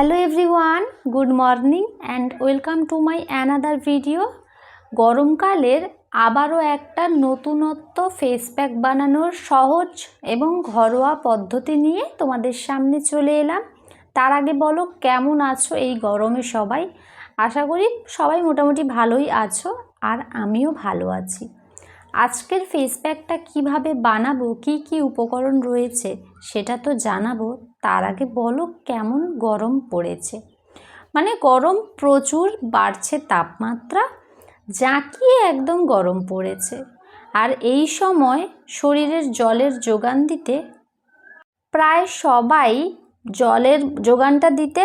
Hello everyone good morning and welcome to my another video গরমকালের আবারও একটা নতুনত্ব ফেস প্যাক বানানোর সহজ এবং ঘরোয়া পদ্ধতি নিয়ে তোমাদের সামনে চলে এলাম। তার আগে বলো, কেমন আছো এই গরমে সবাই? আশা করি সবাই মোটামুটি ভালোই আছো আর আমিও ভালো আছি। আজকের ফেস প্যাকটা কীভাবে বানাবো? কি কি উপকরণ রয়েছে? সেটা তো জানাব। তার আগে বলো কেমন গরম পড়েছে? মানে গরম প্রচুর বাড়ছে তাপমাত্রা জাঁকিয়ে একদম গরম পড়েছে। আর এই সময় শরীরের জলের যোগান দিতে, প্রায় সবাই জলের যোগানটা দিতে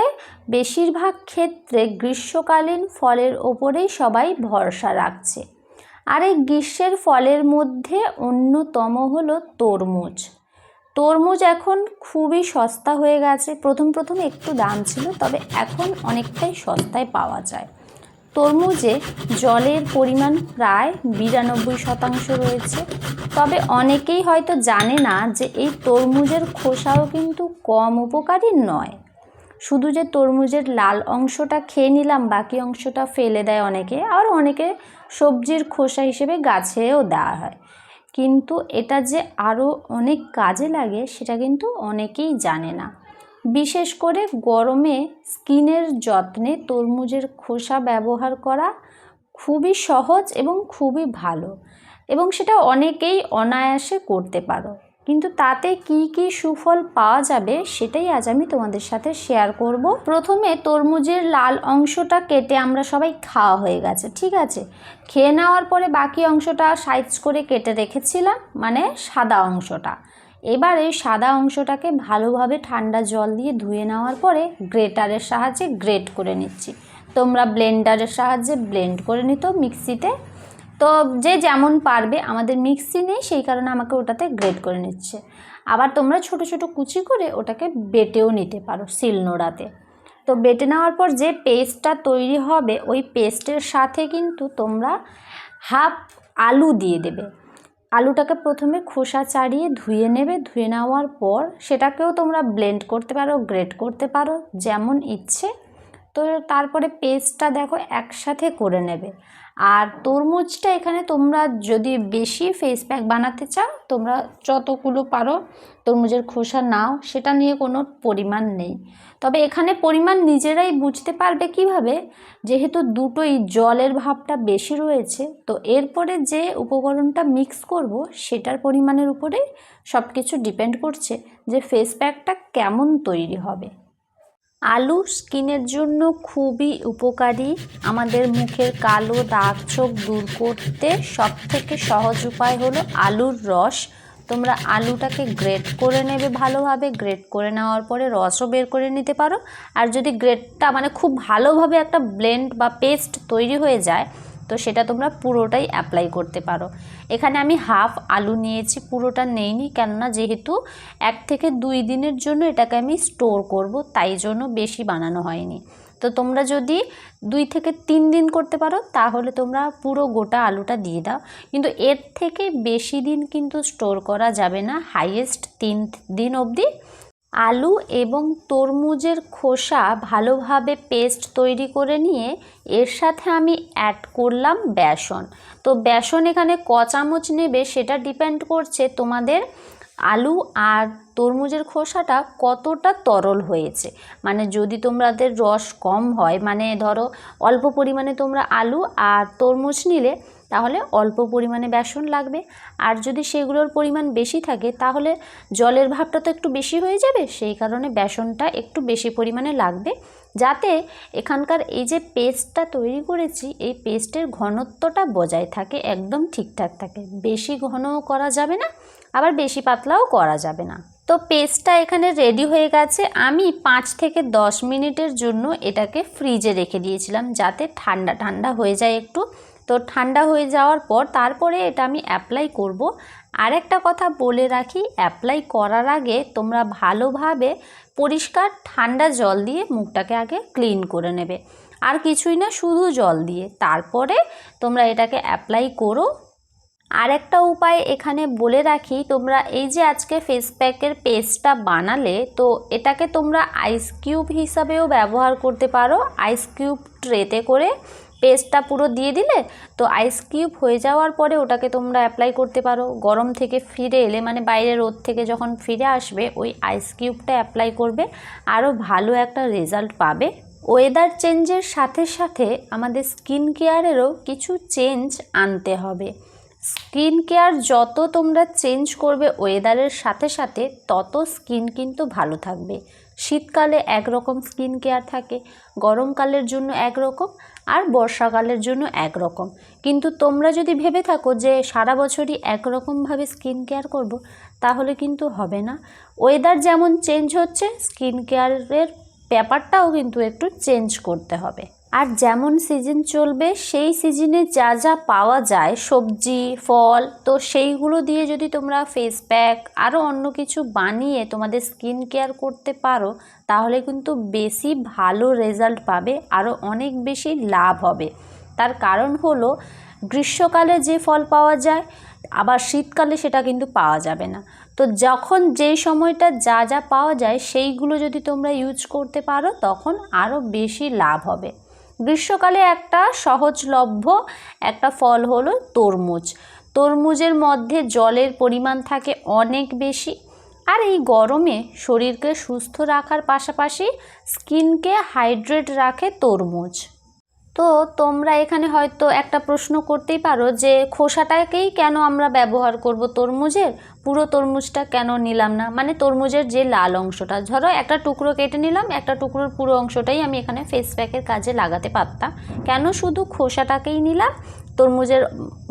বেশিরভাগ ক্ষেত্রে গ্রীষ্মকালীন ফলের ওপরেই সবাই ভরসা রাখছে। আর এই গ্রীষ্মের ফলের মধ্যে অন্যতম হলো তরমুজ। তরমুজ এখন খুবই সস্তা হয়ে গেছে। প্রথম প্রথম একটু দাম ছিল, তবে এখন অনেকটাই সস্তায় পাওয়া যায়। তরমুজে জলের পরিমাণ প্রায় বিরানব্বই শতাংশ রয়েছে। তবে অনেকেই হয়তো জানে না যে এই তরমুজের খোসাও কিন্তু কম উপকারী নয়। শুধু যে তরমুজের লাল অংশটা খেয়ে নিলাম, বাকি অংশটা ফেলে দেয় অনেকে। আর অনেকে সবজির খোসা হিসেবে গাছেও দেওয়া হয়। কিন্তু এটা যে আরও অনেক কাজে লাগে, সেটা কিন্তু অনেকেই জানে না। বিশেষ করে গরমে স্কিনের যত্নে তরমুজের খোসা ব্যবহার করা খুবই সহজ এবং খুবই ভালো। এবং সেটা অনেকেই অনায়াসে করতে পারো। কিন্তু তাতে কি কি সুফল পাওয়া যাবে সেটাই আজ আমি তোমাদের সাথে শেয়ার করব। প্রথমে তরমুজের লাল অংশটা কেটে আমরা সবাই খাওয়া হয়ে গেছে, ঠিক আছে? খেয়ে নেওয়ার পরে বাকি অংশটা সাইজ করে কেটে রেখেছিলাম মানে সাদা অংশটা। এবার এই সাদা অংশটাকে ভালোভাবে ঠান্ডা জল দিয়ে ধুয়ে নেওয়ার পরে গ্রেটারের সাহায্যে গ্রেট করে নিচ্ছি। তোমরা ব্লেন্ডারের সাহায্যে ব্লেন্ড করে নিত মিক্সিতে তো যে যেমন পারবে, আমাদের মিক্সি নেই, সেই কারণে আমাকে ওটাতে গ্রেড করে নিচ্ছে। আবার তোমরা ছোট ছোট কুচি করে ওটাকে বেটেও নিতে পারো শিলনোড়াতে। তো বেটে নেওয়ার পর যে পেস্টটা তৈরি হবে, ওই পেস্টের সাথে কিন্তু তোমরা হাফ আলু দিয়ে দেবে। আলুটাকে প্রথমে খোসা চাড়িয়ে ধুয়ে নেবে, ধুয়ে নেওয়ার পর সেটাকেও তোমরা ব্লেন্ড করতে পারো গ্রেট করতে পারো, যেমন ইচ্ছে। তো তারপরে পেস্টটা দেখো একসাথে করে নেবে। আর তরমুজটা এখানে তোমরা যদি বেশি ফেস প্যাক বানাতে চাও, তোমরা যতগুলো পারো তরমুজের খোসা নাও, সেটা নিয়ে কোনো পরিমাণ নেই। তবে এখানে পরিমাণ নিজেরাই বুঝতে পারবে কীভাবে? যেহেতু দুটোই জলের ভাবটা বেশি রয়েছে, তো এরপরে যে উপকরণটা মিক্স করব, সেটার পরিমাণের উপরে সব কিছু ডিপেন্ড করছে যে ফেস প্যাকটা কেমন তৈরি হবে। আলু স্কিনের জন্য খুবই উপকারী। আমাদের মুখের কালো দাগ ছোপ দূর করতে সবথেকে সহজ উপায় হলো আলুর রস। তোমরা আলুটাকে গ্রেট করে নেবে ভালোভাবে। গ্রেট করে নেওয়ার পরে রসও বের করে নিতে পারো। আর যদি গ্রেটটা মানে খুব ভালোভাবে একটা ব্লেন্ড বা পেস্ট তৈরি হয়ে যায় তো সেটা তোমরা পুরোটাই অ্যাপ্লাই করতে পারো। এখানে আমি হাফ আলু নিয়েছি, পুরোটা নেইনি, কেননা যেহেতু এক থেকে দুই দিনের জন্য এটাকে আমি স্টোর করব, তাই জন্য বেশি বানানো হয়নি। তো তোমরা যদি দুই থেকে তিন দিন করতে পারো, তাহলে তোমরা পুরো গোটা আলুটা দিয়ে দাও। কিন্তু এর থেকে বেশি দিন কিন্তু স্টোর করা যাবে না হাইয়েস্ট তিন দিন অবধি। আলু এবং তরমুজের খোসা ভালোভাবে পেস্ট তৈরি করে নিয়ে এর সাথে আমি অ্যাড করলাম বেসন। তো বেসন এখানে ক চামচ নেবে সেটা ডিপেন্ড করছে তোমাদের আলু আর তরমুজের খোসাটা কতটা তরল হয়েছে। মানে যদি তোমাদের রস কম হয় মানে ধরো অল্প পরিমাণে তোমরা আলু আর তরমুজ নিলে তাহলে অল্প পরিমাণে বেসন লাগবে। আর যদি সেগুলোর পরিমাণ বেশি থাকে, তাহলে জলের ভাবটা তো একটু বেশি হয়ে যাবে, সেই কারণে বেসনটা একটু বেশি পরিমাণে লাগবে। যাতে এখানকার এই যে পেস্টটা তৈরি করেছি, এই পেস্টের ঘনত্বটা বজায় থাকে, একদম ঠিকঠাক থাকে। বেশি ঘনও করা যাবে না, আবার বেশি পাতলাও করা যাবে না। তো পেস্টটা এখানে রেডি হয়ে গেছে। আমি পাঁচ থেকে দশ মিনিটের জন্য এটাকে ফ্রিজে রেখে দিয়েছিলাম, যাতে ঠান্ডা ঠান্ডা হয়ে যায় একটু। তো ঠান্ডা হয়ে যাওয়ার পর তারপরে এটা আমি অ্যাপ্লাই করব। আরেকটা কথা বলে রাখি অ্যাপ্লাই করার আগে তোমরা ভালোভাবে পরিষ্কার ঠান্ডা জল দিয়ে মুখটাকে আগে ক্লিন করে নেবে। আর কিছুই না, শুধু জল দিয়ে। তারপরে তোমরা এটাকে অ্যাপ্লাই করো। আর একটা উপায় এখানে বলে রাখি, তোমরা এই যে আজকে ফেস প্যাকের পেস্টটা বানালে, তো এটাকে তোমরা আইস কিউব হিসাবেও ব্যবহার করতে পারো। আইস কিউব ট্রেতে করে পেস্টটা পুরো দিয়ে দিলে তো আইস কিউব হয়ে যাওয়ার পরে ওটাকে তোমরা অ্যাপ্লাই করতে পারো। গরম থেকে ফিরে এলে মানে বাইরে রোদ থেকে যখন ফিরে আসবে, ওই আইস কিউবটা অ্যাপ্লাই করবে। আরও ভালো একটা রেজাল্ট পাবে। ওয়েদার চেঞ্জের সাথে সাথে আমাদের স্কিন কেয়ারেরও কিছু চেঞ্জ আনতে হবে। স্কিন কেয়ার যত তোমরা চেঞ্জ করবে ওয়েদারের সাথে সাথে, তত স্কিন কিন্তু ভালো থাকবে। শীতকালে একরকম স্কিন কেয়ার থাকে, গরমকালের জন্য একরকম আর বর্ষাকালের জন্য একরকম। কিন্তু তোমরা যদি ভেবে থাকো যে সারা বছরই একরকমভাবে স্কিন কেয়ার করব, তাহলে কিন্তু হবে না। ওয়েদার যেমন চেঞ্জ হচ্ছে, স্কিন কেয়ারের ব্যাপারটাও কিন্তু একটু চেঞ্জ করতে হবে। আর যেমন সিজন চলবে, সেই সিজনে যা যা পাওয়া যায়, সবজি, ফল, তো সেইগুলো দিয়ে যদি তোমরা ফেস প্যাক আরও অন্য কিছু বানিয়ে তোমাদের স্কিন কেয়ার করতে পারো তাহলে কিন্তু বেশি ভালো রেজাল্ট পাবে আরও অনেক বেশি লাভ হবে। তার কারণ হলো, গ্রীষ্মকালে যে ফল পাওয়া যায়, আবার শীতকালে সেটা কিন্তু পাওয়া যাবে না। তো যখন যেই সময়টা যা যা পাওয়া যায়, সেইগুলো যদি তোমরা ইউজ করতে পারো, তখন আরও বেশি লাভ হবে। গ্রীষ্মকালে একটা সহজলভ্য একটা ফল হলো তরমুজ। তরমুজের মধ্যে জলের পরিমাণ থাকে অনেক বেশি আর এই গরমে শরীরকে সুস্থ রাখার পাশাপাশি স্কিনকে হাইড্রেট রাখে তরমুজ। তো তোমরা এখানে হয়তো একটা প্রশ্ন করতেই পারো যে খোসাটাকেই কেন আমরা ব্যবহার করব তরমুজের? পুরো তরমুজটা কেন নিলাম না? মানে তরমুজের যে লাল অংশটা, ধরো একটা টুকরো কেটে নিলাম, একটা টুকরোর পুরো অংশটাই আমি এখানে ফেস প্যাকের কাজে লাগাতে পারতাম। কেন শুধু খোসাটাকেই নিলাম? তরমুজের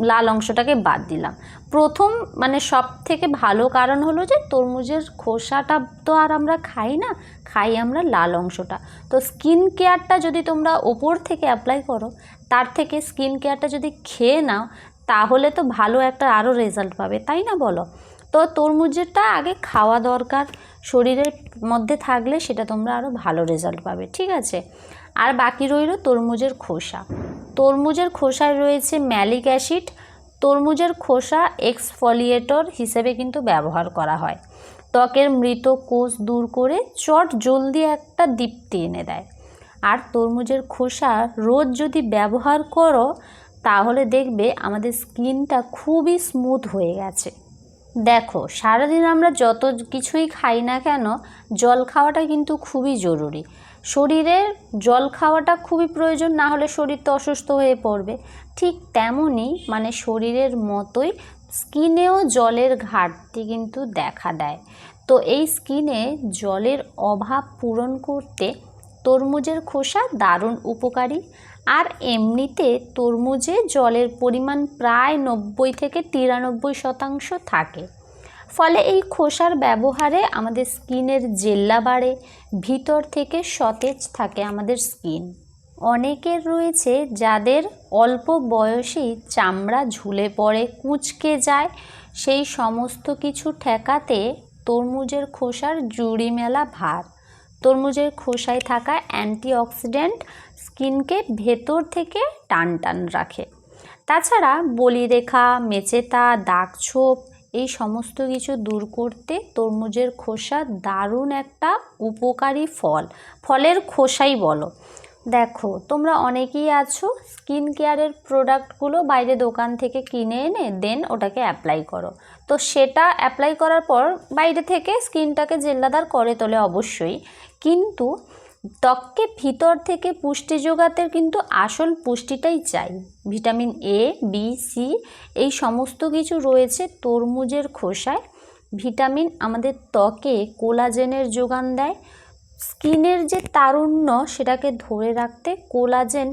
লাল অংশটাকে বাদ দিলাম। প্রথম মানে সব থেকে ভালো কারণ হলো যে তরমুজের খোসাটা তো আর আমরা খাই না, খাই আমরা লাল অংশটা। তো স্কিন কেয়ারটা যদি তোমরা ওপর থেকে অ্যাপ্লাই করো, তার থেকে স্কিন কেয়ারটা যদি খেয়ে নাও, তাহলে তো ভালো একটা আরও রেজাল্ট পাবে, তাই না বলো? তো তরমুজেরটা আগে খাওয়া দরকার, শরীরের মধ্যে থাকলে সেটা তোমরা আরও ভালো রেজাল্ট পাবে, ঠিক আছে? আর বাকি রইল তরমুজের খোসা। তরমুজের খোসায় রয়েছে ম্যালিক অ্যাসিড। তরমুজের খোসা এক্সফলিয়েটর হিসেবে কিন্তু ব্যবহার করা হয়। ত্বকের মৃত কোষ দূর করে চট জলদি একটা দীপ্তি এনে দেয়। আর তরমুজের খোসা রোজ যদি ব্যবহার করো, তাহলে দেখবে আমাদের স্কিনটা খুবই স্মুথ হয়ে গেছে। দেখো, সারাদিন আমরা যত কিছুই খাই না কেন, জল খাওয়াটা কিন্তু খুবই জরুরি। শরীরের জল খাওয়াটা খুবই প্রয়োজন, না হলে শরীর তো অসুস্থ হয়ে পড়বে। ঠিক তেমনই মানে শরীরের মতোই স্কিনেও জলের ঘাটতি কিন্তু দেখা দেয়। তো এই স্কিনে জলের অভাব পূরণ করতে তরমুজের খোসা দারুণ উপকারী। আর এমনিতে তরমুজে জলের পরিমাণ প্রায় নব্বই থেকে তিরানব্বই শতাংশ থাকে। ফলে এই খোসার ব্যবহারে আমাদের স্কিনের জেল্লা বাড়ে, ভিতর থেকে সতেজ থাকে আমাদের স্কিন। অনেকের রয়েছে যাদের অল্প বয়সেই চামড়া ঝুলে পড়ে, কুঁচকে যায়। সেই সমস্ত কিছু ঠেকাতে তরমুজের খোসার জুড়ি মেলা ভার। তরমুজের খোসায় থাকা অ্যান্টিঅক্সিডেন্ট স্কিনকে ভেতর থেকে টান টান রাখে। তাছাড়া বলিরেখা, মেচেতা দাগ ছোপ এই সমস্ত কিছু দূর করতে তরমুজের খোসা দারুণ একটা উপকারী ফল। ফলের খোসাই বলো। দেখো, তোমরা অনেকেই আছো স্কিন কেয়ারের প্রোডাক্টগুলো বাইরে দোকান থেকে কিনে এনে দেন ওটাকে অ্যাপ্লাই করো। তো সেটা অ্যাপ্লাই করার পর বাইরে থেকে স্কিনটাকে জেল্লাদার করে তোলে অবশ্যই। কিন্তু ত্বককে ভিতর থেকে পুষ্টি যোগাতে কিন্তু আসল পুষ্টিটাই চাই। ভিটামিন এ বি সি এই সমস্ত কিছু রয়েছে তরমুজের খোসায়। ভিটামিন আমাদের ত্বকে কোলাজেনের যোগান দেয়। স্কিনের যে তারুণ্য সেটাকে ধরে রাখতে কোলাজেন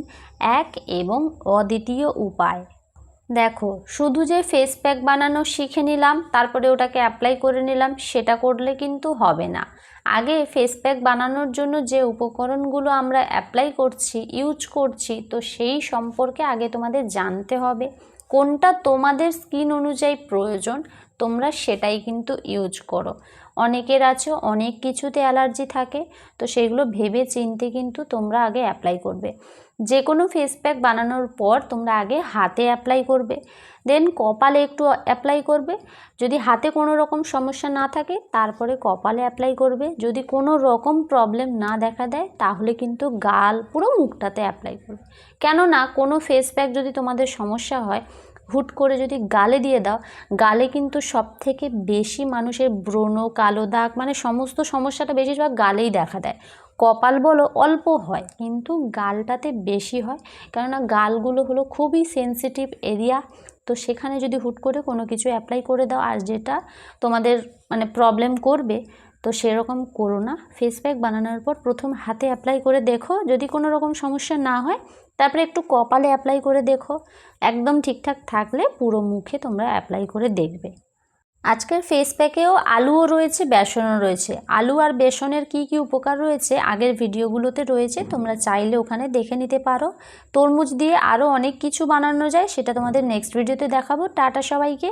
এক এবং অদ্বিতীয় উপায়। দেখো, শুধু যে ফেস প্যাক বানানো শিখে নিলাম, তারপরে ওটাকে অ্যাপ্লাই করে নিলাম, সেটা করলে কিন্তু হবে না। আগে ফেস প্যাক বানানোর জন্য যে উপকরণগুলো আমরা অ্যাপ্লাই করছি ইউজ করছি, তো সেই সম্পর্কে আগে তোমাদের জানতে হবে। কোনটা তোমাদের স্কিন অনুযায়ী প্রয়োজন, তোমরা সেটাই কিন্তু ইউজ করো। অনেকের আছে, অনেক কিছুতে অ্যালার্জি থাকে, তো সেগুলো ভেবে চিনতে কিন্তু তোমরা আগে অ্যাপ্লাই করবে। যে কোনো ফেস প্যাক বানানোর পর তোমরা আগে হাতে অ্যাপ্লাই করবে। দেন কপালে একটু অ্যাপ্লাই করবে। যদি হাতে কোনো রকম সমস্যা না থাকে, তারপরে কপালে অ্যাপ্লাই করবে। যদি কোনো রকম প্রবলেম না দেখা দেয়, তাহলে কিন্তু গাল পুরো মুখটাতে অ্যাপ্লাই করবে। কেননা কোনো ফেস প্যাক যদি তোমাদের সমস্যা হয় হুট করে যদি গালে দিয়ে দাও, গালে কিন্তু সব থেকে বেশি মানুষের ব্রণ, কালো দাগ মানে সমস্ত সমস্যাটা বেশিরভাগ গালেই দেখা দেয়। কপাল বলো, অল্প হয়, কিন্তু গালটাতে বেশি হয়। কেননা গালগুলো হলো খুবই সেন্সিটিভ এরিয়া তো সেখানে যদি হুট করে কোনো কিছু অ্যাপ্লাই করে দাও, আর যেটা তোমাদের মানে প্রবলেম করবে, তো সেরকম করো না। ফেস প্যাক বানানোর পর প্রথম হাতে অ্যাপ্লাই করে দেখো, যদি কোনো রকম সমস্যা না হয় তারপরে একটু কপালে অ্যাপ্লাই করে দেখো। একদম ঠিকঠাক থাকলে পুরো মুখে তোমরা অ্যাপ্লাই করে দেখবে। আজকের ফেস প্যাকেও আলুও রয়েছে, বেসনও রয়েছে। আলু আর বেসনের কি কি উপকার রয়েছে আগের ভিডিওগুলোতে রয়েছে, তোমরা চাইলে ওখানে দেখে নিতে পারো। তরমুজ দিয়ে আরও অনেক কিছু বানানো যায়, সেটা তোমাদের নেক্সট ভিডিওতে দেখাবো। টাটা সবাইকে।